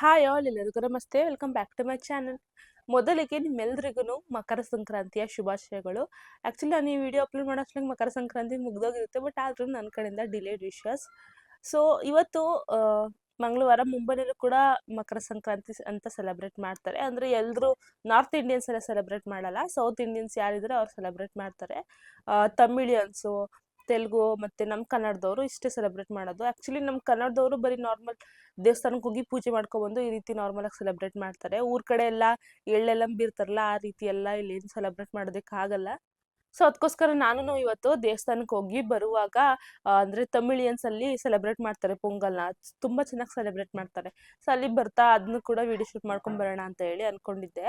Hi all ಎಲ್ಲರಿಗೂ namaste. Welcome back to my channel ಮೊದಲಿಗೆ ನಿಮ್ಮೆಲ್ಲರಿಗೂ ಮಕರ ಸಂಕ್ರಾಂತಿಯ ಶುಭಾಶಯಗಳು. ಆ್ಯಕ್ಚುಲಿ ನಾನು ಈ ವಿಡಿಯೋ ಅಪ್ಲೋಡ್ ಮಾಡೋಷ್ಟು ಮಕರ ಸಂಕ್ರಾಂತಿ ಮುಗ್ದೋಗಿರುತ್ತೆ ಬಟ್ ಆದರೂ ನನ್ನ ಕಡೆಯಿಂದ ಡಿಲೇಡ್ ವಿಶಸ್ ಸೊ ಇವತ್ತು ಮಂಗಳವಾರ ಮುಂಬೈನಲ್ಲೂ ಕೂಡ ಮಕರ ಸಂಕ್ರಾಂತಿ ಅಂತ ಸೆಲೆಬ್ರೇಟ್ ಮಾಡ್ತಾರೆ. ಅಂದರೆ ಎಲ್ಲರೂ ನಾರ್ತ್ ಇಂಡಿಯನ್ಸ್ ಎಲ್ಲ ಸೆಲೆಬ್ರೇಟ್ ಮಾಡಲ್ಲ. ಸೌತ್ ಇಂಡಿಯನ್ಸ್ ಯಾರಿದ್ದಾರೆ ಅವ್ರು ಸೆಲೆಬ್ರೇಟ್ ಮಾಡ್ತಾರೆ. ತಮಿಳಿಯನ್ಸು ತೆಲುಗು ಮತ್ತೆ ನಮ್ಮ ಕನ್ನಡದವರು ಇಷ್ಟೇ ಸೆಲೆಬ್ರೇಟ್ ಮಾಡೋದು. ಆ್ಯಕ್ಚುಲಿ ನಮ್ಮ ಕನ್ನಡದವರು ಬರೀ ನಾರ್ಮಲ್ ದೇವಸ್ಥಾನಕ್ಕೆ ಹೋಗಿ ಪೂಜೆ ಮಾಡ್ಕೊಬಂದು ಈ ರೀತಿ ನಾರ್ಮಲಾಗಿ ಸೆಲೆಬ್ರೇಟ್ ಮಾಡ್ತಾರೆ. ಊರ ಕಡೆ ಎಲ್ಲ ಎಳ್ಳೆಲ್ಲ ಬೀರ್ತಾರಲ್ಲ ಆ ರೀತಿ ಎಲ್ಲ ಇಲ್ಲಿ ಏನು ಸೆಲೆಬ್ರೇಟ್ ಮಾಡೋದಕ್ಕಾಗಲ್ಲ. ಸೊ ಅದಕ್ಕೋಸ್ಕರ ನಾನು ಇವತ್ತು ದೇವಸ್ಥಾನಕ್ಕೆ ಹೋಗಿ ಬರುವಾಗ ಅಂದ್ರೆ ತಮಿಳಿಯನ್ಸ್ ಅಲ್ಲಿ ಸೆಲೆಬ್ರೇಟ್ ಮಾಡ್ತಾರೆ ಪೊಂಗಲ್ನ. ತುಂಬಾ ಚೆನ್ನಾಗಿ ಸೆಲೆಬ್ರೇಟ್ ಮಾಡ್ತಾರೆ. ಸೊ, ಅಲ್ಲಿ ಬರ್ತಾ ಅದನ್ನು ಕೂಡ ವಿಡಿಯೋ ಶೂಟ್ ಮಾಡ್ಕೊಂಡ್ ಬರೋಣ ಅಂತ ಹೇಳಿ ಅನ್ಕೊಂಡಿದ್ದೆ.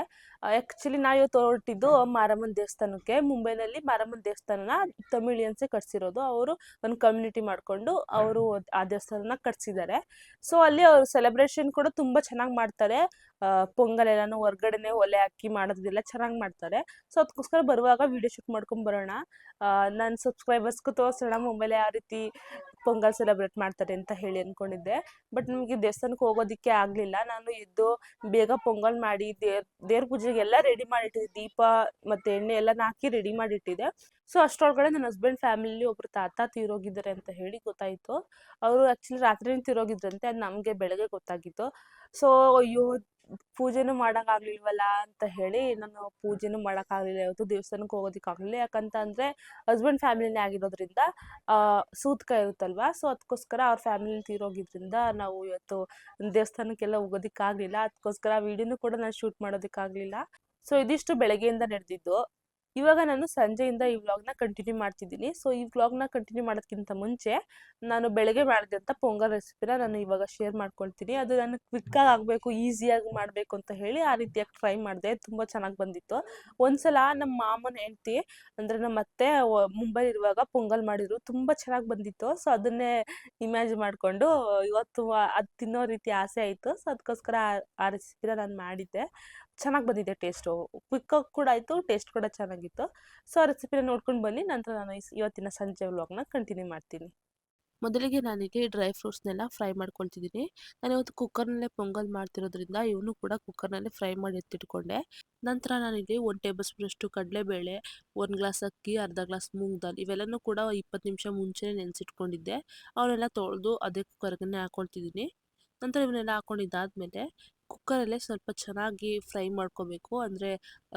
ಆಕ್ಚುಲಿ ನಾ ಇವತ್ತು ಹೊರಟಿದ್ದು ಮಾರಮ್ಮನ್ ದೇವಸ್ಥಾನಕ್ಕೆ. ಮುಂಬೈನಲ್ಲಿ ಮಾರಮ್ಮನ್ ದೇವಸ್ಥಾನನ ತಮಿಳಿಯನ್ಸೇ ಕಟ್ಸಿರೋದು. ಅವರು ಒಂದು ಕಮ್ಯುನಿಟಿ ಮಾಡ್ಕೊಂಡು ಅವರು ಆ ದೇವಸ್ಥಾನನ ಕಟ್ಸಿದ್ದಾರೆ. ಸೊ, ಅಲ್ಲಿ ಅವ್ರ ಸೆಲೆಬ್ರೇಷನ್ ಕೂಡ ತುಂಬಾ ಚೆನ್ನಾಗಿ ಮಾಡ್ತಾರೆ. ಪೊಂಗಲ್ ಎಲ್ಲಾನು ಹೊರ್ಗಡೆನೆ ಒಲೆ ಹಾಕಿ ಮಾಡೋದಿಲ್ಲ ಚೆನ್ನಾಗಿ ಮಾಡ್ತಾರೆ. ಸೊ ಅದಕ್ಕೋಸ್ಕರ ಬರುವಾಗ ವಿಡಿಯೋ ಶೂಟ್ ಮಾಡ್ಕೊಂಡ್ ಬರೋಣ ನನ್ನ ಸಬ್ಸ್ಕ್ರೈಬರ್ಸ್ಗೂ ತೋರಿಸೋಣ, ಮುಂಬೈಲಿ ಯಾವ ರೀತಿ ಪೊಂಗಲ್ ಸೆಲೆಬ್ರೇಟ್ ಮಾಡ್ತಾರೆ ಅಂತ ಹೇಳಿ ಅನ್ಕೊಂಡಿದ್ದೆ. ಬಟ್ ನಮಗೆ ದೇವಸ್ಥಾನಕ್ಕೆ ಹೋಗೋದಕ್ಕೆ ಆಗಲಿಲ್ಲ. ನಾನು ಎದ್ದು ಬೇಗ ಪೊಂಗಲ್ ಮಾಡಿ ದೇವ್ ದೇವ್ರ ಪೂಜೆಗೆಲ್ಲ ರೆಡಿ ಮಾಡಿಟ್ಟಿದ್ದೆ. ದೀಪ ಮತ್ತು ಎಣ್ಣೆ ಎಲ್ಲ ಹಾಕಿ ರೆಡಿ ಮಾಡಿಟ್ಟಿದ್ದೆ. ಸೊ ಅಷ್ಟರೊಳಗಡೆ ನನ್ನ ಹಸ್ಬೆಂಡ್ ಫ್ಯಾಮಿಲಿ ಒಬ್ರು ತಾತ ತೀರೋಗಿದ್ದಾರೆ ಅಂತ ಹೇಳಿ ಗೊತ್ತಾಯಿತು. ಅವರು ಆ್ಯಕ್ಚುಲಿ ರಾತ್ರಿನೇ ತಿರೋಗಿದ್ರಂತೆ. ಅದು ನಮಗೆ ಬೆಳಗ್ಗೆ ಗೊತ್ತಾಗಿತ್ತು. ಸೊ ಅಯ್ಯೋ ಪೂಜೆನೂ ಮಾಡೋಕ್ಕಾಗ್ಲಿಲ್ವಲ್ಲ ಅಂತ ಹೇಳಿ ನಾನು ಪೂಜೆನೂ ಮಾಡೋಕ್ಕಾಗಲಿಲ್ಲ ಇವತ್ತು ದೇವಸ್ಥಾನಕ್ಕೆ ಆಗ್ಲಿಲ್ಲ. ಯಾಕಂತ ಅಂದ್ರೆ ಹಸ್ಬೆಂಡ್ ಫ್ಯಾಮಿಲಿನೇ ಆಗಿರೋದ್ರಿಂದ ಸೂತಕ ಇರುತ್ತಲ್ವಾ? ಸೊ ಅದಕ್ಕೋಸ್ಕರ ಅವ್ರ ಫ್ಯಾಮಿಲಿ ತೀರೋಗಿದ್ರಿಂದ ನಾವು ಇವತ್ತು ದೇವಸ್ಥಾನಕ್ಕೆಲ್ಲ ಹೋಗೋದಕ್ಕಾಗಲಿಲ್ಲ ಅದಕ್ಕೋಸ್ಕರ ವಿಡಿಯೋನು ಕೂಡ ನಾನು ಶೂಟ್ ಮಾಡೋದಕ್ಕಾಗಲಿಲ್ಲ ಸೊ ಇದಿಷ್ಟು ಬೆಳಗ್ಗೆಯಿಂದ ನಡೆದಿದ್ದು. ಇವಾಗ ನಾನು ಸಂಜೆಯಿಂದ ಈ ವ್ಲಾಗ್ನ ಕಂಟಿನ್ಯೂ ಮಾಡ್ತಿದ್ದೀನಿ. ಸೊ ಈ ವ್ಲಾಗ್ನ ಕಂಟಿನ್ಯೂ ಮಾಡೋದಕ್ಕಿಂತ ಮುಂಚೆ ನಾನು ಬೆಳಗ್ಗೆ ಮಾಡಿದಂಥ ಪೊಂಗಲ್ ರೆಸಿಪಿನ ನಾನು ಇವಾಗ ಶೇರ್ ಮಾಡ್ಕೊಳ್ತೀನಿ. ಅದು ನಾನು ಕ್ವಿಕ್ಕಾಗಿ ಆಗಬೇಕು ಈಸಿಯಾಗಿ ಮಾಡಬೇಕು ಅಂತ ಹೇಳಿ ಆ ರೀತಿಯಾಗಿ ಟ್ರೈ ಮಾಡಿದೆ. ತುಂಬ ಚೆನ್ನಾಗಿ ಬಂದಿತ್ತು. ಒಂದ್ಸಲ ನಮ್ಮ ಮಾಮನ ಹೆಂಡ್ತಿ, ಅಂದರೆ ನಮ್ಮ ಅತ್ತೆ ಮುಂಬೈಲಿರುವಾಗ ಪೊಂಗಲ್ ಮಾಡಿದ್ರು. ತುಂಬ ಚೆನ್ನಾಗಿ ಬಂದಿತ್ತು. ಸೊ ಅದನ್ನೇ ಇಮ್ಯಾಜ್ ಮಾಡಿಕೊಂಡು ಇವತ್ತು ಅದು ತಿನ್ನೋ ರೀತಿ ಆಸೆ ಆಯಿತು. ಸೊ ಅದಕ್ಕೋಸ್ಕರ ಆ ರೆಸಿಪಿನ ನಾನು ಮಾಡಿದ್ದೆ. ಚೆನ್ನಾಗಿ ಬಂದಿದೆ ಟೇಸ್ಟು ಕ್ವಿಕ್ಕಾಗಿ ಕೂಡ ಆಯಿತು ಟೇಸ್ಟ್ ಕೂಡ ಚೆನ್ನಾಗಿತ್ತು. ಸೊ ಆ ರೆಸಿಪಿನ ನೋಡ್ಕೊಂಡು ಬನ್ನಿ, ನಂತರ ನಾನು ಇವತ್ತಿನ ಸಂಜೆ ವ್ಲಾಗ್ನ ಕಂಟಿನ್ಯೂ ಮಾಡ್ತೀನಿ. ಮೊದಲಿಗೆ ನಾನಿಲ್ಲಿ ಡ್ರೈ ಫ್ರೂಟ್ಸ್ನೆಲ್ಲ ಫ್ರೈ ಮಾಡ್ಕೊಳ್ತಿದ್ದೀನಿ. ನಾನು ಇವತ್ತು ಕುಕ್ಕರ್ನಲ್ಲೇ ಪೊಂಗಲ್ ಮಾಡ್ತಿರೋದ್ರಿಂದ ಇವನು ಕೂಡ ಕುಕ್ಕರ್ನಲ್ಲೇ ಫ್ರೈ ಮಾಡಿ ಎತ್ತಿಟ್ಕೊಂಡೆ. ನಂತರ ನಾನಿಲ್ಲಿ ಒಂದು ಟೇಬಲ್ ಸ್ಪೂನಷ್ಟು ಕಡಲೆಬೇಳೆ, ಒಂದು ಗ್ಲಾಸ್ ಅಕ್ಕಿ, ಅರ್ಧ ಗ್ಲಾಸ್ ಮೂಂಗ್ ದಾಲ್ ಇವೆಲ್ಲನೂ ಕೂಡ ಇಪ್ಪತ್ತು ನಿಮಿಷ ಮುಂಚೆನೇ ನೆನೆಸಿಟ್ಕೊಂಡಿದ್ದೆ. ಅವನ್ನೆಲ್ಲ ತೊಳೆದು ಅದೇ ಕುಕ್ಕರ್ಗನ್ನೇ ಹಾಕೊಳ್ತಿದ್ದೀನಿ. ನಂತರ ಇವನ್ನೆಲ್ಲ ಹಾಕೊಂಡಿದ್ದಾದ್ಮೇಲೆ ಕುಕ್ಕರಲ್ಲೇ ಸ್ವಲ್ಪ ಚೆನ್ನಾಗಿ ಫ್ರೈ ಮಾಡ್ಕೋಬೇಕು. ಅಂದರೆ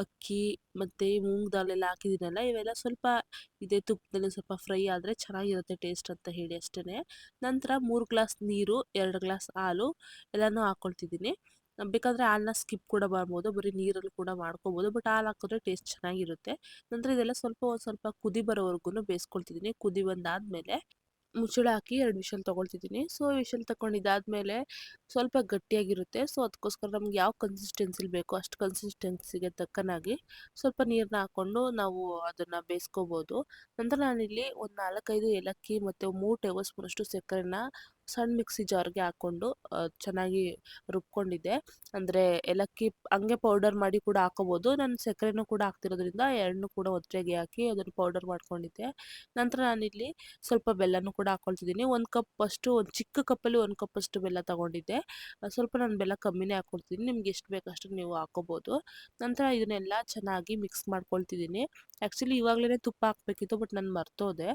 ಅಕ್ಕಿ ಮತ್ತು ಮೂಂಗ್ ದಾಲ್ ಎಲ್ಲ ಹಾಕಿದ್ದೀನಲ್ಲ, ಇವೆಲ್ಲ ಸ್ವಲ್ಪ ಇದೇ ತುಪ್ಪದಲ್ಲಿ ಸ್ವಲ್ಪ ಫ್ರೈ ಆದರೆ ಚೆನ್ನಾಗಿರುತ್ತೆ ಟೇಸ್ಟ್ ಅಂತ ಹೇಳಿ ಅಷ್ಟೇ ನಂತರ ಮೂರು ಗ್ಲಾಸ್ ನೀರು, ಎರಡು ಗ್ಲಾಸ್ ಹಾಲು ಎಲ್ಲನೂ ಹಾಕ್ಕೊಳ್ತಿದ್ದೀನಿ ಬೇಕಾದರೆ ಹಾಲನ್ನ ಸ್ಕಿಪ್ ಕೂಡ ಮಾಡ್ಬೋದು, ಬರೀ ನೀರಲ್ಲಿ ಕೂಡ ಮಾಡ್ಕೋಬೋದು, ಬಟ್ ಹಾಲು ಹಾಕಿದ್ರೆ ಟೇಸ್ಟ್ ಚೆನ್ನಾಗಿರುತ್ತೆ. ನಂತರ ಇದೆಲ್ಲ ಸ್ವಲ್ಪ ಒಂದು ಸ್ವಲ್ಪ ಕುದಿ ಬರೋವರೆಗೂ ಬೇಯಿಸ್ಕೊಳ್ತಿದ್ದೀನಿ. ಕುದಿ ಬಂದಾದಮೇಲೆ ಮುಚ್ಚಳ ಹಾಕಿ ಎರಡು ವಿಷಲ್ ತೊಗೊಳ್ತಿದ್ದೀನಿ. ಸೊ ವಿಷಲ್ ತಗೊಂಡಿದ್ದಾದ್ಮೇಲೆ ಸ್ವಲ್ಪ ಗಟ್ಟಿಯಾಗಿರುತ್ತೆ. ಸೊ, ಅದಕ್ಕೋಸ್ಕರ ನಮ್ಗೆ ಯಾವ ಕನ್ಸಿಸ್ಟೆನ್ಸಿಲಿ ಬೇಕೋ ಅಷ್ಟು ಕನ್ಸಿಸ್ಟೆನ್ಸಿಗೆ ತಕ್ಕನಾಗಿ ಸ್ವಲ್ಪ ನೀರನ್ನ ಹಾಕ್ಕೊಂಡು ನಾವು ಅದನ್ನು ಬೇಯಿಸ್ಕೋಬೋದು. ನಂತರ ನಾನಿಲ್ಲಿ ಒಂದು ನಾಲ್ಕೈದು ಏಲಕ್ಕಿ ಮತ್ತು ಮೂರು ಟೇಬಲ್ ಸ್ಪೂನಷ್ಟು ಸಕ್ಕರೆನ ಸಣ್ಣ ಮಿಕ್ಸಿ ಜಾರ್ಗೆ ಹಾಕ್ಕೊಂಡು ಚೆನ್ನಾಗಿ ರುಬ್ಕೊಂಡಿದ್ದೆ. ಅಂದರೆ ಏಲಕ್ಕಿ ಹಂಗೆ ಪೌಡರ್ ಮಾಡಿ ಕೂಡ ಹಾಕೋಬೋದು. ನಾನು ಸಕ್ಕರೆನೂ ಕೂಡ ಹಾಕ್ತಿರೋದ್ರಿಂದ ಎರಡನ್ನೂ ಕೂಡ ಒಟ್ಟಿಗೆ ಹಾಕಿ ಅದನ್ನು ಪೌಡರ್ ಮಾಡ್ಕೊಂಡಿದ್ದೆ. ನಂತರ ನಾನಿಲ್ಲಿ ಸ್ವಲ್ಪ ಬೆಲ್ಲನೂ ಕೂಡ ಹಾಕ್ಕೊಳ್ತಿದ್ದೀನಿ ಒಂದು ಕಪ್ ಅಷ್ಟು, ಒಂದು ಚಿಕ್ಕ ಕಪ್ಪಲ್ಲಿ ಒಂದು ಕಪ್ ಅಷ್ಟು ಬೆಲ್ಲ ತಗೊಂಡಿದ್ದೆ. ಸ್ವಲ್ಪ ನಾನು ಬೆಲ್ಲ ಕಮ್ಮಿನೇ ಹಾಕ್ಕೊಳ್ತಿದ್ದೀನಿ ನಿಮ್ಗೆ ಎಷ್ಟು ಬೇಕಷ್ಟು ನೀವು ಹಾಕೋಬೋದು. ನಂತರ ಇದನ್ನೆಲ್ಲ ಚೆನ್ನಾಗಿ ಮಿಕ್ಸ್ ಮಾಡ್ಕೊಳ್ತಿದ್ದೀನಿ. ಆ್ಯಕ್ಚುಲಿ ಇವಾಗಲೇ ತುಪ್ಪ ಹಾಕಬೇಕಿತ್ತು, ಬಟ್ ನಾನು ಮರ್ತೋದೆ.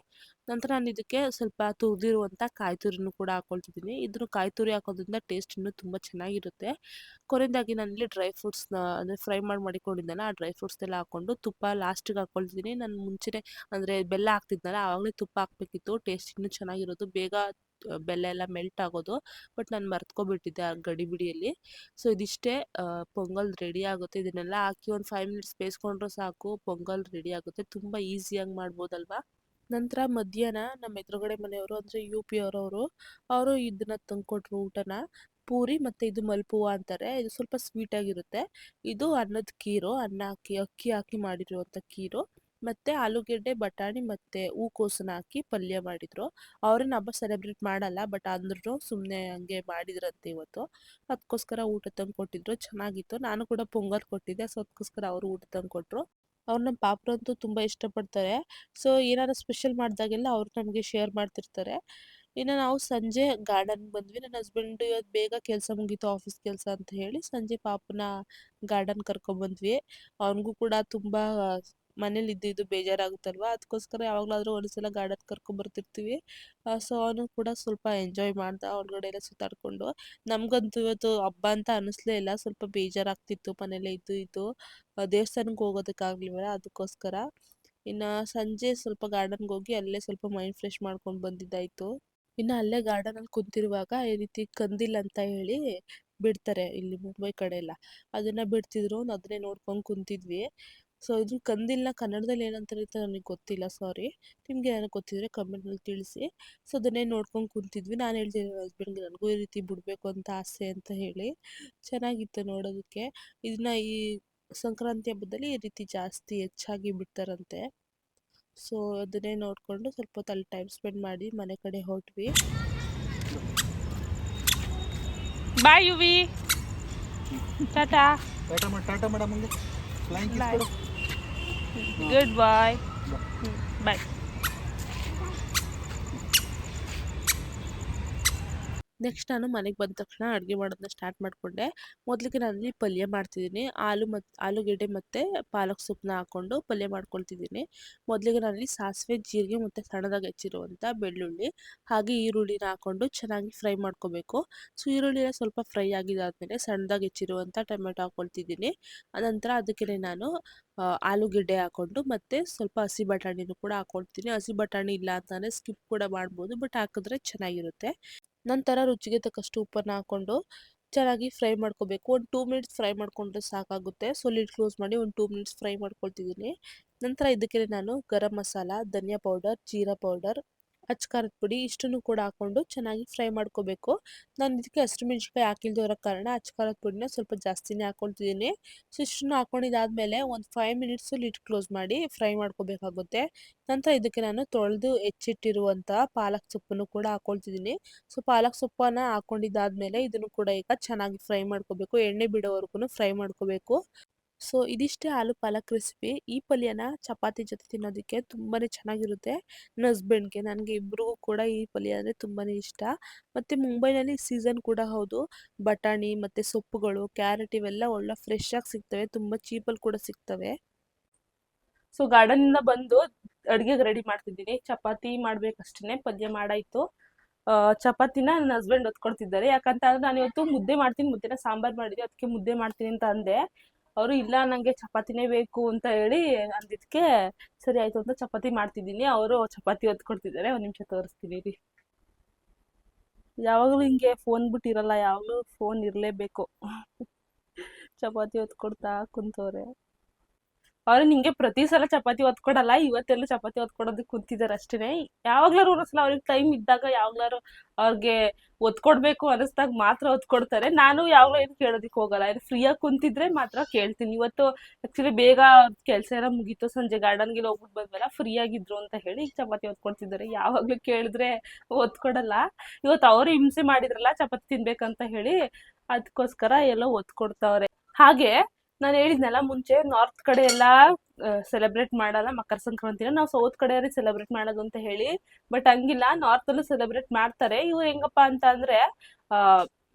ನಂತರ ನಾನು ಇದಕ್ಕೆ ಸ್ವಲ್ಪ ತುರಿದಿರುವಂಥ ಕಾಯಿ ತುರಿನೂ ಕೂಡ ಹಾಕ್ಕೊಳ್ತಿದ್ದೀನಿ ಇದನ್ನು ಕಾಯಿ ತುರಿ ಹಾಕೋದ್ರಿಂದ ಟೇಸ್ಟ್ ಇನ್ನೂ ತುಂಬ ಚೆನ್ನಾಗಿರುತ್ತೆ. ಕೊನೆಯದಾಗಿ ನಾನಿಲ್ಲಿ ಡ್ರೈ ಫ್ರೂಟ್ಸ್ನ ಅಂದರೆ ಫ್ರೈ ಮಾಡಿ ಮಾಡಿಕೊಂಡಿದ್ದೆನಲ್ಲ, ಆ ಡ್ರೈ ಫ್ರೂಟ್ಸ್ನೆಲ್ಲ ಹಾಕ್ಕೊಂಡು ತುಪ್ಪ ಲಾಸ್ಟಿಗೆ ಹಾಕ್ಕೊಳ್ತಿದ್ದೀನಿ ನಾನು ಮುಂಚೆನೇ ಅಂದರೆ ಬೆಲ್ಲ ಹಾಕ್ತಿದ್ನಲ್ಲ, ಆವಾಗಲೇ ತುಪ್ಪ ಹಾಕಬೇಕಿತ್ತು. ಟೇಸ್ಟ್ ಇನ್ನೂ ಚೆನ್ನಾಗಿರೋದು. ಬೇಗ ಬೆಲ್ಲ ಎಲ್ಲ ಮೆಲ್ಟ್ ಆಗೋದು. ಬಟ್ ನಾನು ಮರ್ತ್ಕೊಬಿಟ್ಟಿದ್ದೆ ಆ ಗಡಿಬಿಡಿಯಲ್ಲಿ ಸೊ, ಇದಿಷ್ಟೇ. ಪೊಂಗಲ್ ರೆಡಿ ಆಗುತ್ತೆ. ಇದನ್ನೆಲ್ಲ ಹಾಕಿ ಒಂದು ಫೈವ್ ಮಿನಿಟ್ಸ್ ಬೇಯಿಸ್ಕೊಂಡ್ರೆ ಸಾಕು. ಪೊಂಗಲ್ ರೆಡಿ ಆಗುತ್ತೆ. ತುಂಬ ಈಸಿಯಾಗಿ ಮಾಡ್ಬೋದಲ್ವಾ? ನಂತರ ಮಧ್ಯಾಹ್ನ ನಮ್ಮ ಎದುರುಗಡೆ ಮನೆಯವರು ಅಂದರೆ ಯು ಪಿ ಅವರವರು, ಅವರು ಇದನ್ನ ತಂದುಕೊಟ್ರು ಊಟನ. ಪೂರಿ ಮತ್ತು ಇದು ಮಲ್ಪುವ ಅಂತಾರೆ. ಇದು ಸ್ವಲ್ಪ ಸ್ವೀಟಾಗಿರುತ್ತೆ ಇದು ಅನ್ನದ ಕೀರು, ಅನ್ನ ಹಾಕಿ, ಅಕ್ಕಿ ಹಾಕಿ ಮಾಡಿರುವಂಥ ಕೀರು. ಮತ್ತು ಆಲೂಗೆಡ್ಡೆ, ಬಟಾಣಿ ಮತ್ತು ಹೂಕೋಸನ್ನ ಹಾಕಿ ಪಲ್ಯ ಮಾಡಿದರು. ಅವ್ರನ್ನ ಹಬ್ಬ ಸೆಲೆಬ್ರೇಟ್ ಮಾಡಲ್ಲ ಬಟ್ ಅಂದ್ರೂ ಸುಮ್ಮನೆ ಹಂಗೆ ಮಾಡಿದ್ರಂತೆ ಇವತ್ತು. ಅದಕ್ಕೋಸ್ಕರ ಊಟ ತಂದು ಕೊಟ್ಟಿದ್ರು ಚೆನ್ನಾಗಿತ್ತು. ನಾನು ಕೂಡ ಪೊಂಗಲ್ ಕೊಟ್ಟಿದ್ದೆ, ಸೊ ಅದಕ್ಕೋಸ್ಕರ ಅವರು ಊಟ ತಂದು ಕೊಟ್ಟರು ಅವ್ರು ನಮ್ಮ ಪಾಪ್ರಂತೂ ತುಂಬ ಇಷ್ಟಪಡ್ತಾರೆ. ಸೊ ಏನಾರು ಸ್ಪೆಷಲ್ ಮಾಡಿದಾಗೆಲ್ಲ ಅವ್ರು ನಮಗೆ ಶೇರ್ ಮಾಡ್ತಿರ್ತಾರೆ. ಇನ್ನು ನಾವು ಸಂಜೆ ಗಾರ್ಡನ್ ಬಂದ್ವಿ. ನನ್ನ ಹಸ್ಬೆಂಡ್ ಇವತ್ತು ಬೇಗ ಕೆಲಸ ಮುಗೀತು, ಆಫೀಸ್ ಕೆಲಸ ಅಂತ ಹೇಳಿ ಸಂಜೆ ಪಾಪನ ಗಾರ್ಡನ್ ಕರ್ಕೊಂಡ್ಬಂದ್ವಿ ಅವನಿಗೂ ಕೂಡ ತುಂಬ ಮನೇಲಿ ಇದ್ದಿದ್ದು ಬೇಜಾರಾಗುತ್ತಲ್ವ? ಅದಕ್ಕೋಸ್ಕರ ಯಾವಾಗಲಾದ್ರೂ ಒಂದ್ಸಲ ಗಾರ್ಡನ್ ಕರ್ಕೊಂಬರ್ತಿರ್ತೀವಿ. ಸೊ ಅವನು ಕೂಡ ಸ್ವಲ್ಪ ಎಂಜಾಯ್ ಮಾಡ್ದ ಒಳಗಡೆ ಎಲ್ಲ ಸುತ್ತಾಡಿಕೊಂಡು, ನಮಗಂತೂ ಇವತ್ತು ಹಬ್ಬ ಅಂತ ಅನ್ನಿಸ್ಲೇ ಇಲ್ಲ. ಸ್ವಲ್ಪ ಬೇಜಾರಾಗ್ತಿತ್ತು, ಮನೇಲೇ ಇದ್ದು ಇದ್ದು. ದೇವಸ್ಥಾನಕ್ಕೆ ಹೋಗೋದಕ್ಕಾಗ್ಲಿಲ್ಲ ಅದಕ್ಕೋಸ್ಕರ ಇನ್ನು ಸಂಜೆ ಸ್ವಲ್ಪ ಗಾರ್ಡನ್ಗೆ ಹೋಗಿ ಅಲ್ಲೇ ಸ್ವಲ್ಪ ಮೈಂಡ್ ಫ್ರೆಶ್ ಮಾಡ್ಕೊಂಡು ಬಂದಿದ್ದಾಯಿತು. ಇನ್ನು ಅಲ್ಲೇ ಗಾರ್ಡನಲ್ಲಿ ಕುಂತಿರುವಾಗ ಈ ರೀತಿ ಕಂದಿಲ್ ಅಂತ ಹೇಳಿ ಬಿಡ್ತಾರೆ ಇಲ್ಲಿ ಮುಂಬೈ ಕಡೆ ಎಲ್ಲ ಅದನ್ನ ಬಿಡ್ತಿದ್ರು ಅದನ್ನೇ ನೋಡ್ಕೊಂಡು ಕುಂತಿದ್ವಿ. ಸೊ ಇದು ಕಂದಿಲ್ನ ಕನ್ನಡದಲ್ಲಿ ಏನಂತ ಅಂತ ನನಗೆ ಗೊತ್ತಿಲ್ಲ ಸಾರಿ. ನಿಮ್ಗೆ ಏನಾದ್ರು ಗೊತ್ತಿದ್ರೆ ಕಮೆಂಟ್ನಲ್ಲಿ ತಿಳಿಸಿ. ಸೊ ಅದನ್ನೇ ನೋಡ್ಕೊಂಡು ಕುಂತಿದ್ವಿ. ನಾನು ಹೇಳ್ತೀನಿ ಹಸ್ಬೆಂಡ್ಗೆ ನನಗೂ ಈ ರೀತಿ ಬಿಡಬೇಕು ಅಂತ ಆಸೆ ಅಂತ ಹೇಳಿ. ಚೆನ್ನಾಗಿತ್ತು ನೋಡೋದಕ್ಕೆ. ಇದನ್ನ ಈ ಸಂಕ್ರಾಂತಿ ಹಬ್ಬದಲ್ಲಿ ಈ ರೀತಿ ಜಾಸ್ತಿ ಹೆಚ್ಚಾಗಿ ಬಿಡ್ತಾರಂತೆ. ಸೊ ಅದನ್ನೇ ನೋಡಿಕೊಂಡು ಸ್ವಲ್ಪ ಹೊತ್ತು ಅಲ್ಲಿ ಟೈಮ್ ಸ್ಪೆಂಡ್ ಮಾಡಿ ಮನೆ ಕಡೆ ಹೊರಟ್ವಿ. ಬಾಯ್ ಯುವಿ ಟಾಟಾ ಟಾಟಾ ಮಾಡಿ tata madam good bye Bye. Bye next ನಾನು ಮನೆಗೆ ಬಂದ ತಕ್ಷಣ ಅಡುಗೆ ಮಾಡೋದನ್ನ ಸ್ಟಾರ್ಟ್ ಮಾಡಿಕೊಂಡೆ. ಮೊದಲಿಗೆ ನಾನಲ್ಲಿ ಪಲ್ಯ ಮಾಡ್ತಿದ್ದೀನಿ. ಆಲೂ ಮತ್ತು ಆಲೂಗೆಡ್ಡೆ ಮತ್ತು ಪಾಲಕ್ ಸೊಪ್ಪನ್ನ ಹಾಕ್ಕೊಂಡು ಪಲ್ಯ ಮಾಡ್ಕೊಳ್ತಿದ್ದೀನಿ. ಮೊದಲಿಗೆ ನಾನಿಲ್ಲಿ ಸಾಸಿವೆ, ಜೀರಿಗೆ ಮತ್ತು ಸಣ್ಣದಾಗಿ ಹೆಚ್ಚಿರುವಂಥ ಬೆಳ್ಳುಳ್ಳಿ, ಹಾಗೆ ಈರುಳ್ಳಿನ ಹಾಕ್ಕೊಂಡು ಚೆನ್ನಾಗಿ ಫ್ರೈ ಮಾಡ್ಕೋಬೇಕು. ಸೊ, ಈರುಳ್ಳಿನ ಸ್ವಲ್ಪ ಫ್ರೈ ಆಗಿದಾದಮೇಲೆ ಸಣ್ಣದಾಗಿ ಹೆಚ್ಚಿರುವಂಥ ಟೊಮೆಟೊ ಹಾಕ್ಕೊಳ್ತಿದ್ದೀನಿ ಅನಂತರ ಅದಕ್ಕೆ ನಾನು ಆಲೂಗೆಡ್ಡೆ ಹಾಕ್ಕೊಂಡು ಮತ್ತು ಸ್ವಲ್ಪ ಹಸಿ ಬಟಾಣಿನೂ ಕೂಡ ಹಾಕ್ಕೊಳ್ತೀನಿ ಹಸಿ ಬಟಾಣಿ ಇಲ್ಲ ಅಂತಂದರೆ ಸ್ಕಿಪ್ ಕೂಡ ಮಾಡ್ಬೋದು, ಬಟ್ ಹಾಕಿದ್ರೆ ಚೆನ್ನಾಗಿರುತ್ತೆ. ನಂತರ ರುಚಿಗೆ ತಕ್ಕಷ್ಟು ಉಪ್ಪನ್ನು ಹಾಕ್ಕೊಂಡು ಚೆನ್ನಾಗಿ ಫ್ರೈ ಮಾಡ್ಕೋಬೇಕು. ಒಂದು ಟೂ ಮಿನಿಟ್ಸ್ ಫ್ರೈ ಮಾಡಿಕೊಂಡ್ರೆ ಸಾಕಾಗುತ್ತೆ. ಸೊ, ಲಿಡ್ ಕ್ಲೋಸ್ ಮಾಡಿ ಒಂದು ಟೂ ಮಿನಿಟ್ಸ್ ಫ್ರೈ ಮಾಡ್ಕೊಳ್ತಿದ್ದೀನಿ. ನಂತರ ಇದಕ್ಕೆ ನಾನು ಗರಂ ಮಸಾಲ, ಧನಿಯಾ ಪೌಡರ್, ಜೀರಾ ಪೌಡರ್ ಅಚ್ಕಾರದ ಪುಡಿ ಇಷ್ಟನ್ನು ಕೂಡ ಹಾಕ್ಕೊಂಡು ಚೆನ್ನಾಗಿ ಫ್ರೈ ಮಾಡ್ಕೋಬೇಕು. ನಾನು ಇದಕ್ಕೆ ಹಸಿರು ಮೆಣಸಿನ್ಕಾಯಿ ಹಾಕಿಲ್ದೇ ಇರೋ ಕಾರಣ ಅಚ್ಕಾರದ ಪುಡಿನ ಸ್ವಲ್ಪ ಜಾಸ್ತಿನೇ ಹಾಕ್ಕೊಳ್ತಿದ್ದೀನಿ ಸೊ, ಇಷ್ಟನ್ನು ಆದ್ಮೇಲೆ ಒಂದು ಫೈವ್ ಮಿನಿಟ್ಸು ಲಿಟ್ ಕ್ಲೋಸ್ ಮಾಡಿ ಫ್ರೈ ಮಾಡ್ಕೋಬೇಕಾಗುತ್ತೆ. ನಂತರ ಇದಕ್ಕೆ ನಾನು ತೊಳೆದು ಹೆಚ್ಚಿಟ್ಟಿರುವಂಥ ಪಾಲಕ್ ಸೊಪ್ಪನ್ನು ಕೂಡ ಹಾಕೊಳ್ತಿದ್ದೀನಿ. ಸೊ, ಪಾಲಕ್ ಸೊಪ್ಪನ್ನು ಹಾಕ್ಕೊಂಡಿದ್ದಾದ್ಮೇಲೆ ಇದನ್ನು ಕೂಡ ಈಗ ಚೆನ್ನಾಗಿ ಫ್ರೈ ಮಾಡ್ಕೋಬೇಕು. ಎಣ್ಣೆ ಬಿಡೋವರೆಗೂ ಫ್ರೈ ಮಾಡ್ಕೋಬೇಕು. ಸೊ, ಇದಿಷ್ಟೇ ಆಲೂ ಪಾಲಕ್ ರೆಸಿಪಿ ಈ ಪಲ್ಯನ ಚಪಾತಿ ಜೊತೆ ತಿನ್ನೋದಕ್ಕೆ ತುಂಬಾ ಚೆನ್ನಾಗಿರುತ್ತೆ. ನನ್ನ ಹಸ್ಬೆಂಡ್ಗೆ ನನಗೆ ಇಬ್ರಿಗೂ ಕೂಡ ಈ ಪಲ್ಯ ಅಂದರೆ ತುಂಬಾ ಇಷ್ಟ. ಮತ್ತು ಮುಂಬೈನಲ್ಲಿ ಸೀಸನ್ ಕೂಡ ಹೌದು. ಬಟಾಣಿ ಮತ್ತು ಸೊಪ್ಪುಗಳು ಕ್ಯಾರೆಟ್ ಇವೆಲ್ಲ ಒಳ್ಳೆ ಫ್ರೆಶ್ ಆಗಿ ಸಿಗ್ತವೆ. ತುಂಬ ಚೀಪಲ್ಲಿ ಕೂಡ ಸಿಗ್ತವೆ. ಸೊ ಗಾರ್ಡನಿಂದ ಬಂದು ಅಡುಗೆಗೆ ರೆಡಿ ಮಾಡ್ತಿದ್ದೀನಿ. ಚಪಾತಿ ಮಾಡಬೇಕಷ್ಟೇ ಪಲ್ಯ ಮಾಡಾಯಿತು. ಚಪಾತಿನ ನನ್ನ ಹಸ್ಬೆಂಡ್ ಹೊತ್ಕೊಡ್ತಿದ್ದಾರೆ ಯಾಕಂತ ಅಂದ್ರೆ ನಾನು ಇವತ್ತು ಮುದ್ದೆ ಮಾಡ್ತೀನಿ. ಮುದ್ದೆನ ಸಾಂಬಾರ್ ಮಾಡಿದ್ವಿ ಅದಕ್ಕೆ ಮುದ್ದೆ ಮಾಡ್ತೀನಿ ಅಂತ ಅಂದೆ. ಅವರು ಇಲ್ಲ, ನಂಗೆ ಚಪಾತಿನೇ ಬೇಕು ಅಂತ ಹೇಳಿ ಅಂದಿದ್ದಕ್ಕೆ, ಸರಿ ಆಯ್ತು ಅಂತ ಚಪಾತಿ ಮಾಡ್ತಿದ್ದೀನಿ, ಅವರು ಚಪಾತಿ ಹೊತ್ಕೊಡ್ತಿದ್ದಾರೆ ಒಂದು ನಿಮಿಷ ತೋರಿಸ್ತೀನಿ ರೀ ಯಾವಾಗಲೂ ಹಿಂಗೆ ಫೋನ್ ಬಿಟ್ಟಿರಲ್ಲ, ಯಾವಾಗಲೂ ಫೋನ್ ಇರಲೇಬೇಕು. ಚಪಾತಿ ಹೊತ್ಕೊಡ್ತಾ ಕುಂತವ್ರೆ. ಅವ್ರು ನಿಂಗೆ ಪ್ರತಿ ಸಲ ಚಪಾತಿ ಒತ್ಕೊಡಲ್ಲ ಇವತ್ತೆಲ್ಲ ಚಪಾತಿ ಹೊತ್ಕೊಡೋದಕ್ಕೆ ಕುಂತಿದ್ದಾರೆ ಅಷ್ಟೇ ಯಾವಾಗ್ಲಾರು ಒಂದೊಂದ್ಸಲ ಅವ್ರಿಗೆ ಟೈಮ್ ಇದ್ದಾಗ ಯಾವಾಗ್ಲಾರು ಅವ್ರಿಗೆ ಒತ್ಕೊಡ್ಬೇಕು ಅನಿಸ್ದಾಗ ಮಾತ್ರ ಒತ್ಕೊಡ್ತಾರೆ ನಾನು ಯಾವಾಗಲೂ ಏನು ಕೇಳೋದಕ್ಕೆ ಹೋಗಲ್ಲ. ಏನು ಫ್ರೀಯಾಗಿ ಕುಂತಿದ್ರೆ ಮಾತ್ರ ಕೇಳ್ತೀನಿ. ಇವತ್ತು ಆಕ್ಚುಲಿ ಬೇಗ ಕೆಲಸ ಎಲ್ಲ ಮುಗೀತು. ಸಂಜೆ ಗಾರ್ಡನ್ಗೆ ಹೋಗ್ಬಿಟ್ಟು ಬಂದ್ಮೇಲೆ ಫ್ರೀ ಆಗಿದ್ರು ಅಂತ ಹೇಳಿ ಈಗ ಚಪಾತಿ ಒತ್ಕೊಡ್ತಿದ್ದಾರೆ ಯಾವಾಗಲೂ ಕೇಳಿದ್ರೆ ಒತ್ಕೊಡಲ್ಲ ಇವತ್ತು ಅವರು ಹಿಂಸೆ ಮಾಡಿದ್ರಲ್ಲ, ಚಪಾತಿ ತಿನ್ಬೇಕಂತ ಹೇಳಿ, ಅದಕ್ಕೋಸ್ಕರ ಎಲ್ಲ ಒತ್ಕೊಡ್ತಾವ್ರೆ ಹಾಗೆ ನಾನು ಹೇಳಿದ್ನಲ್ಲ, ಮುಂಚೆ ನಾರ್ತ್ ಕಡೆ ಎಲ್ಲ ಸೆಲೆಬ್ರೇಟ್ ಮಾಡಲ್ಲ ಮಕರ ಸಂಕ್ರಾಂತಿನ. ನಾವು ಸೌತ್ ಕಡೆಯವ್ರಿಗೆ ಸೆಲೆಬ್ರೇಟ್ ಮಾಡೋದು ಅಂತ ಹೇಳಿ ಬಟ್ ಹಂಗಿಲ್ಲ. ನಾರ್ತ್ ಅಲ್ಲೂ ಸೆಲೆಬ್ರೇಟ್ ಮಾಡ್ತಾರೆ. ಇವ್ರು ಹೆಂಗಪ್ಪ ಅಂತ ಅಂದ್ರೆ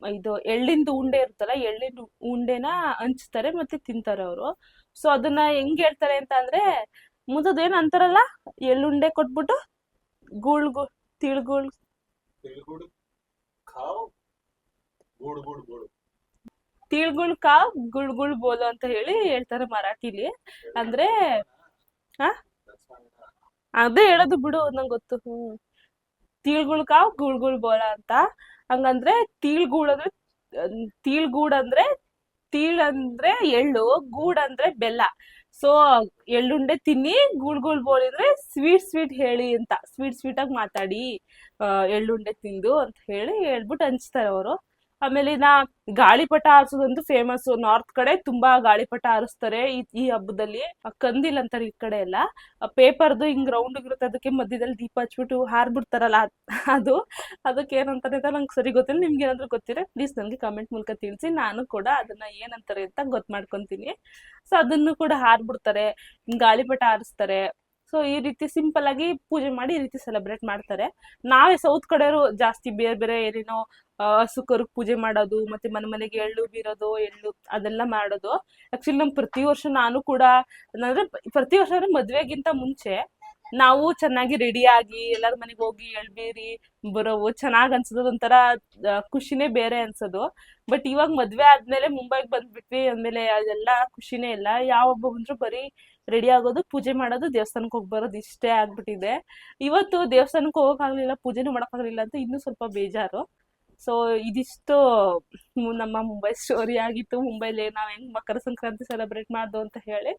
ಇದು ಎಳ್ಳಿಂದು ಉಂಡೆ ಇರುತ್ತಲ್ಲ ಎಳ್ಳಿನ ಉಂಡೆನ ಹಂಚ್ತಾರೆ ಮತ್ತೆ ತಿಂತಾರೆ ಅವರು. ಸೊ ಅದನ್ನ ಹೆಂಗ್ ಹೇಳ್ತಾರೆ ಅಂತ ಅಂದ್ರೆ ಮುದದೇನ್ ಅಂತಾರಲ್ಲ, ಎಳ್ಳುಂಡೆ ಕೊಟ್ಬಿಟ್ಟು ಗೂಳ್ ತಿಳ್ಗುಳ್ ತಿಳ್ಗುಡು ಖಾವ್ ಗೂಡು ಗೂಡು ಗೂಡು ತಿಳ್ಗುಳ್ ಕಾ ಗುಳ್ಗುಳ್ ಗುಳ್ ಬೋಲು ಅಂತ ಹೇಳಿ ಹೇಳ್ತಾರೆ ಮರಾಠಿಲಿ. ಅಂದ್ರೆ ಹ ಅದೇ ಹೇಳೋದು ಬಿಡು ನಂಗೆ ಗೊತ್ತು. ಹ್ಮ್. ತಿಳ್ಗುಳ್ ಕಾ ಗುಳ್ಗುಳ್ ಬೋಲ ಅಂತ. ಹಂಗಂದ್ರೆ ತೀಳ್ಗೂಳ್ ಅಂದ್ರೆ, ತಿಳ್ಗೂಡ್ ಅಂದ್ರೆ, ತೀಳ್ ಅಂದ್ರೆ ಎಳ್ಳು, ಗೂಡ್ ಅಂದ್ರೆ ಬೆಲ್ಲ. ಸೊ, ಎಳ್ಳುಂಡೆ ತಿನ್ನಿ, ಗುಳ್ಗುಳ್ ಬೋಲಿದ್ರೆ ಸ್ವೀಟ್ ಸ್ವೀಟ್ ಹೇಳಿ ಅಂತ. ಸ್ವೀಟ್ ಸ್ವೀಟ್ ಆಗಿ ಮಾತಾಡಿ ಎಳ್ಳುಂಡೆ ತಿಂದು ಅಂತ ಹೇಳಿ ಹೇಳ್ಬಿಟ್ಟು ಹಂಚ್ತಾರೆ ಅವರು. ಆಮೇಲೆ ನಾ ಗಾಳಿಪಟ ಹಾರಿಸೋದಂತೂ ಫೇಮಸ್ ನಾರ್ತ್ ಕಡೆ ತುಂಬಾ ಗಾಳಿಪಟ ಹಾರಿಸ್ತಾರೆ ಈ ಹಬ್ಬದಲ್ಲಿ. ಕಂದಿಲ್ ಅಂತಾರೆ ಈ ಕಡೆ ಎಲ್ಲ. ಪೇಪರ್ದು ಹಿಂಗ್ ರೌಂಡ್ ಇರುತ್ತೆ, ಅದಕ್ಕೆ ಮಧ್ಯದಲ್ಲಿ ದೀಪ ಹಚ್ಬಿಟ್ಟು ಹಾರ್ಬಿಡ್ತಾರಲ್ಲ ಅದ್- ಅದು. ಅದಕ್ಕೆ ಏನಂತಾರೆ ಅಂತ ನಂಗೆ ಸರಿ ಗೊತ್ತಿಲ್ಲ. ನಿಮ್ಗೆ ಏನಾದ್ರು ಗೊತ್ತಿರ ಪ್ಲೀಸ್ ನನಗೆ ಕಮೆಂಟ್ ಮೂಲಕ ತಿಳಿಸಿ. ನಾನು ಕೂಡ ಅದನ್ನ ಏನಂತಾರೆ ಅಂತ ಗೊತ್ತು ಮಾಡ್ಕೊಂತೀನಿ. ಸೊ ಅದನ್ನು ಕೂಡ ಹಾರ್ಬಿಡ್ತಾರೆ ಗಾಳಿಪಟ ಹಾರಿಸ್ತಾರೆ. ಸೊ ಈ ರೀತಿ ಸಿಂಪಲ್ ಆಗಿ ಪೂಜೆ ಮಾಡಿ ಈ ರೀತಿ ಸೆಲೆಬ್ರೇಟ್ ಮಾಡ್ತಾರೆ. ನಾವೇ ಸೌತ್ ಕಡೆಯವರು ಜಾಸ್ತಿ ಬೇರೆ ಬೇರೆ ಏನೇನೋ ಹಸು ಕರುಗ್ ಪೂಜೆ ಮಾಡೋದು, ಮತ್ತೆ ಮನೆ ಮನೆಗೆ ಎಳ್ಳು ಬೀರೋದು, ಎಳ್ಳು ಅದೆಲ್ಲ ಮಾಡೋದು. ಆಕ್ಚುಲಿ ನಮ್ ಪ್ರತಿ ವರ್ಷ ನಾನು ಕೂಡ, ಅಂದ್ರೆ ಪ್ರತಿ ವರ್ಷ ಅಂದ್ರೆ ಮದ್ವೆಗಿಂತ ಮುಂಚೆ ನಾವು ಚೆನ್ನಾಗಿ ರೆಡಿ ಆಗಿ, ಎಲ್ಲರ ಮನೆಗೆ ಹೋಗಿ ಎಳ್ಬೀರಿ ಬರೋವು ಚೆನ್ನಾಗ್ ಅನ್ಸೋದು, ಒಂಥರ ಖುಷಿನೇ ಬೇರೆ ಅನ್ಸೋದು. ಬಟ್ ಇವಾಗ ಮದ್ವೆ ಆದ್ಮೇಲೆ ಮುಂಬೈಗೆ ಬಂದ್ಬಿಟ್ವಿ ಆಮೇಲೆ ಅದೆಲ್ಲ ಖುಷಿನೇ ಇಲ್ಲ. ಯಾವ ಹಬ್ಬ ಬಂದ್ರು ಬರೀ ರೆಡಿ ಆಗೋದು, ಪೂಜೆ ಮಾಡೋದು ದೇವಸ್ಥಾನಕ್ಕೆ ಹೋಗಿ ಬರೋದು ಇಷ್ಟೇ ಆಗ್ಬಿಟ್ಟಿದೆ. ಇವತ್ತು ದೇವಸ್ಥಾನಕ್ಕೆ ಹೋಗೋಕ್ಕಾಗ್ಲಿಲ್ಲ ಪೂಜೆನೂ ಮಾಡೋಕ್ಕಾಗ್ಲಿಲ್ಲ ಅಂತ ಇನ್ನೂ ಸ್ವಲ್ಪ ಬೇಜಾರು. ಸೊ ಇದಿಷ್ಟು ನಮ್ಮ ಮುಂಬೈ ಸ್ಟೋರಿ ಆಗಿತ್ತು. ಮುಂಬೈಲಿ ನಾವು ಹೆಂಗ್ ಮಕರ ಸಂಕ್ರಾಂತಿ ಸೆಲೆಬ್ರೇಟ್ ಮಾಡ್ದು ಅಂತ ಹೇಳಿ,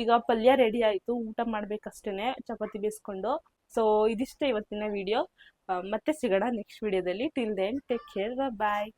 ಈಗ ಪಲ್ಯ ರೆಡಿ ಆಯಿತು. ಊಟ ಮಾಡ್ಬೇಕಷ್ಟೇನೆ, ಚಪಾತಿ ಬೇಯಿಸ್ಕೊಂಡು. ಸೊ ಇದಿಷ್ಟೇ ಇವತ್ತಿನ ವಿಡಿಯೋ ಮತ್ತೆ ಸಿಗೋಣ ನೆಕ್ಸ್ಟ್ ವಿಡಿಯೋದಲ್ಲಿ till then take care bye